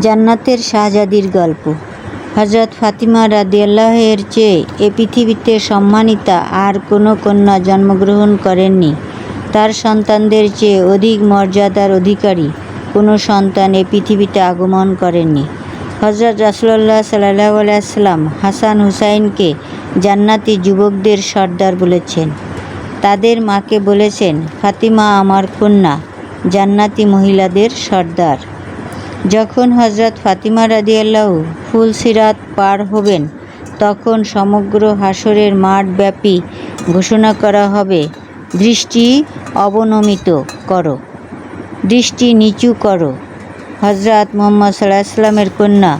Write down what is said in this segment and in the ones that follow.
জান্নাতের শাহজাদির গল্প। হজরত ফাতিমা রাদিয়াল্লাহের চেয়ে এ পৃথিবীতে সম্মানিতা আর কোনো কন্যা জন্মগ্রহণ করেননি। তার সন্তানদের চেয়ে অধিক মর্যাদার অধিকারী কোনো সন্তান এ পৃথিবীতে আগমন করেননি। হজরত রাসুল্লাহ সাল্লাহ আলাইসাল্লাম হাসান হুসাইনকে জান্নাতি যুবকদের সর্দার বলেছেন। তাদের মাকে বলেছেন, ফাতিমা আমার কন্যা, জান্নাতি মহিলাদের সর্দার। যখন হজরত ফাতিমা রাদিয়াল্লাহু ফুল সিরাত পার হবেন, তখন সমগ্র হাসরের মাঠব্যাপী ঘোষণা করা হবে, দৃষ্টি অবনমিত করো, দৃষ্টি নিচু করো। হজরত মোহাম্মদ সাল্লাহ কন্যা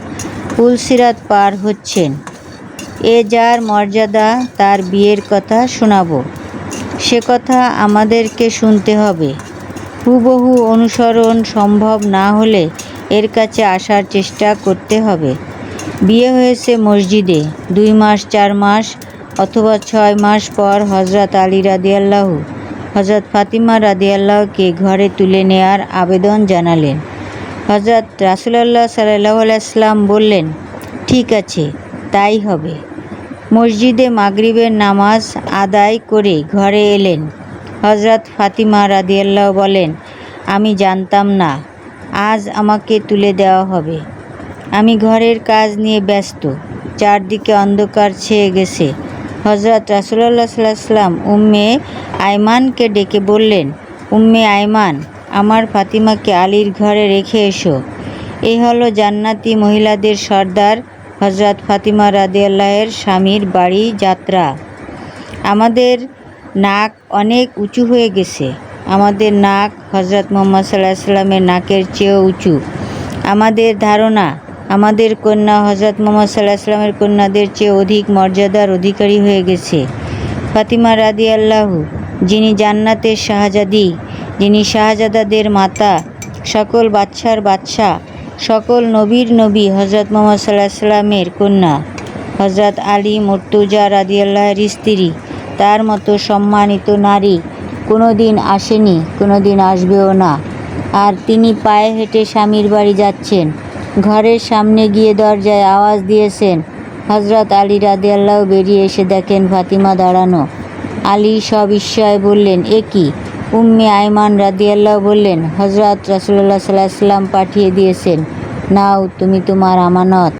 ফুল সিরাত পার হচ্ছেন। এ যার মর্যাদা, তার বিয়ের কথা শোনাবো। সে কথা আমাদেরকে শুনতে হবে। হুবহু অনুসরণ সম্ভব না হলে এর কাছে আসার চেষ্টা করতে হবে। বিয়ে হয়েছে মসজিদে। দুই মাস, চার মাস অথবা ছয় মাস পর হজরত আলী রাদিয়াল্লাহু হজরত ফাতিমা রাদিয়াল্লাহকে ঘরে তুলে নেয়ার আবেদন জানালেন। হজরত রাসুলাল্লাহ সাল্লাহ বললেন, ঠিক আছে, তাই হবে। মসজিদে মাগরিবের নামাজ আদায় করে ঘরে এলেন। হজরত ফাতিমা রাদিয়াল্লাহ বলেন, আমি জানতাম না। আজ আমাকে তুলে দেওয়া হবে। আমি ঘরের কাজ নিয়ে ব্যস্ত। চারদিকে অন্ধকার ছেয়ে গেছে। হজরত রাসুল্লাহ সাল্লাম উম্মে আয়মানকে ডেকে বললেন, উম্মে আয়মান, আমার ফাতিমাকে আলীর ঘরে রেখে এসো। এই হলো জান্নাতি মহিলাদের সর্দার হজরত ফাতিমা রাদিয়াল্লাহের স্বামীর বাড়ি যাত্রা। আমাদের নাক অনেক উঁচু হয়ে গেছে। আমাদের নাক হজরত মোহাম্মদ সাল্লাহ সাল্লামের নাকের চেয়েও উঁচু। আমাদের ধারণা, আমাদের কন্যা হজরত মোহাম্মদ সাল্লাহ সাল্লামের কন্যাদের চেয়ে অধিক মর্যাদার অধিকারী হয়ে গেছে। ফাতিমা রাদি আল্লাহু যিনি জান্নাতের শাহজাদি, যিনি শাহজাদাদের মাতা, সকল বাচ্চার বাচ্চা সকল নবীর নবী হজরত মোহাম্মদ সাল্লাহ সাল্লামের কন্যা হজরত আলী মর্তুজা রাদিয়াল্লাহের স্ত্রী। তার মতো সম্মানিত নারী কোনো দিন আসেনি কোনো দিন আসবেও না। আর তিনি পায়ে হেঁটে স্বামীর বাড়ি যাচ্ছেন। ঘরের সামনে গিয়ে দরজায় আওয়াজ দিয়েছেন। হজরত আলী রাদিয়াল্লাহ বেরিয়ে এসে দেখেন ফাতিমা দাঁড়ানো। আলী সব ঈশ্বয় বললেন, এ কি? উম্মে আয়মান রাদিয়াল্লাহ বললেন হজরত রাসুল্লাহ সাল্লাহ সাল্লাম পাঠিয়ে দিয়েছেন। নাও, তুমি তোমার আমানত